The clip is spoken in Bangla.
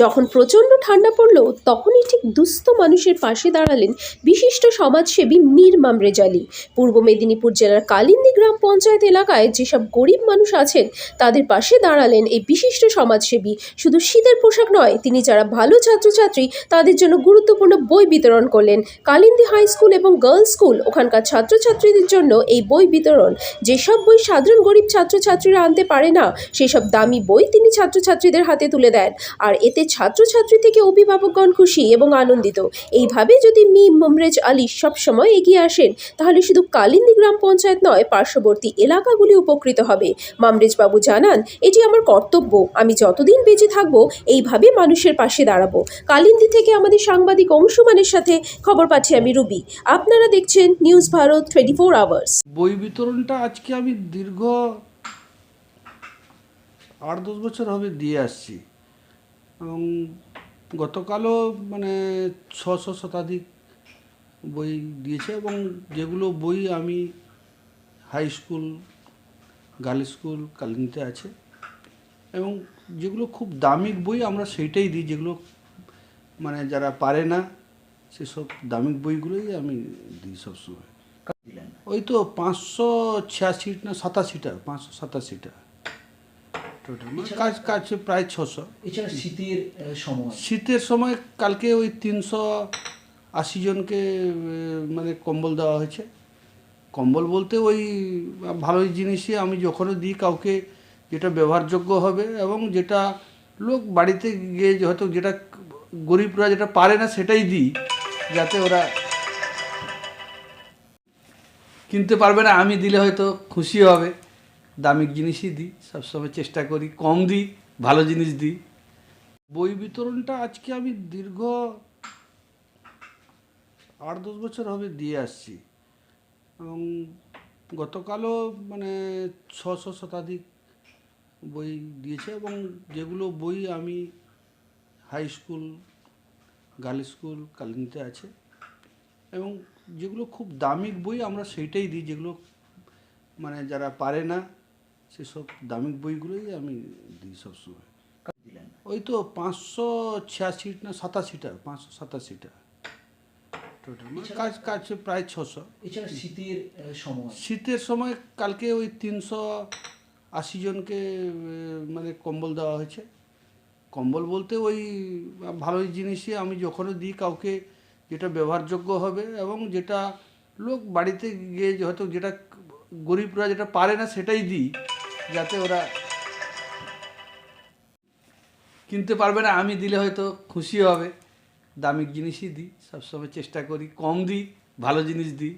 যখন প্রচণ্ড ঠান্ডা পড়ল, তখনই ঠিক দুস্থ মানুষের পাশে দাঁড়ালেন বিশিষ্ট সমাজসেবী মীর মামরেজালি পূর্ব মেদিনীপুর জেলার কালিন্দী গ্রাম পঞ্চায়েত এলাকায় যেসব গরিব মানুষ আছেন, তাদের পাশে দাঁড়ালেন এই বিশিষ্ট সমাজসেবী। শুধু শীতের পোশাক নয়, তিনি যারা ভালো ছাত্রছাত্রী, তাদের জন্য গুরুত্বপূর্ণ বই বিতরণ করলেন। কালিন্দী হাই স্কুল এবং গার্লস স্কুল ওখানকার ছাত্রছাত্রীদের জন্য এই বই বিতরণ। যেসব বই সাধারণ গরিব ছাত্রছাত্রীরা আনতে পারে না, সেসব দামি বই তিনি ছাত্রছাত্রীদের হাতে তুলে দেন। আর এতে ছাত্রছাত্রী থেকে অভিভাবকগণ খুশি এবং আনন্দিত। এইভাবে যদি মি. মমরেজ আলী সবসময় এগিয়ে আসেন, তাহলে শুধু কালিন্দী গ্রাম পঞ্চায়েত নয়, পার্শ্ববর্তী এলাকাগুলি উপকৃত হবে। মামরেজ বাবু জানান, এটি আমার কর্তব্য। আমি যতদিন বেঁচে থাকব, এইভাবে মানুষের পাশে দাঁড়াবো। কালিন্দী থেকে আমাদের সাংবাদিক অংশুমানের সাথে খবর পাচ্ছি আমি রুবি। আপনারা দেখছেন news Bharat twenty four hours. বই বিতরণটা আজকে আমি দীর্ঘ আট দশ বছর হবে দিয়ে আসছি। এবং গতকালও মানে ছশো শতাধিক বই দিয়েছে এবং যেগুলো বই আমি হাই স্কুল গার্ল স্কুল কালিনীতে আছে এবং যেগুলো খুব দামিক বই আমরা সেইটাই দিই, যেগুলো মানে যারা পারে না সেসব দামিক বইগুলোই আমি দিই সবসময়। ওই তো পাঁচশো ছিয়াশি না সাতাশিটা, পাঁচশো সাতাশিটা। কাজ কাজ প্রায় ছশো। এছাড়া শীতের সময়? শীতের সময় কালকে ওই তিনশো আশি জনকে মানে কম্বল দেওয়া হয়েছে। কম্বল বলতে ওই ভালোই জিনিসই আমি যখনও দিই কাউকে যেটা ব্যবহারযোগ্য হবে এবং যেটা লোক বাড়িতে গিয়ে হয়তো যেটা গরিবরা যেটা পারে না সেটাই দিই যাতে ওরা কিনতে পারবে না আমি দিলে হয়তো খুশি হবে। দামিক জিনিসই দিই, সবসময় চেষ্টা করি, কম দিই, ভালো জিনিস দিই। বই বিতরণটা আজকে আমি দীর্ঘ আট দশ বছর হবে দিয়ে আসছি। এবং গতকালও মানে ছশো শতাধিক বই দিয়েছে এবং যেগুলো বই আমি হাই স্কুল গার্ল স্কুল, কালিনীতে আছে এবং যেগুলো খুব দামিক বই আমরা সেইটাই দিই, যেগুলো মানে যারা পারে না সেসব দামিক বইগুলোই আমি দিই সবসময়। ওই তো পাঁচশো ছিয়াশি না সাতাশিটা পাঁচশো সাতাশিটা মানে কাজ কাজ প্রায় ছশো। শীতের সময়? শীতের সময় কালকে ওই তিনশো আশি জনকে মানে কম্বল দেওয়া হয়েছে। কম্বল বলতে ওই ভালোই জিনিসই আমি যখনই দিই কাউকে যেটা ব্যবহারযোগ্য হবে এবং যেটা লোক বাড়িতে গিয়ে হয়তো যেটা গরিবরা যেটা পারে না সেটাই দিই। যাতে ওরা কিনতে পারবে না, আমি দিলে হয়তো খুশি হবে। দামি জিনিসই দিই, সবসময় চেষ্টা করি, কম দিই, ভালো জিনিস দিই।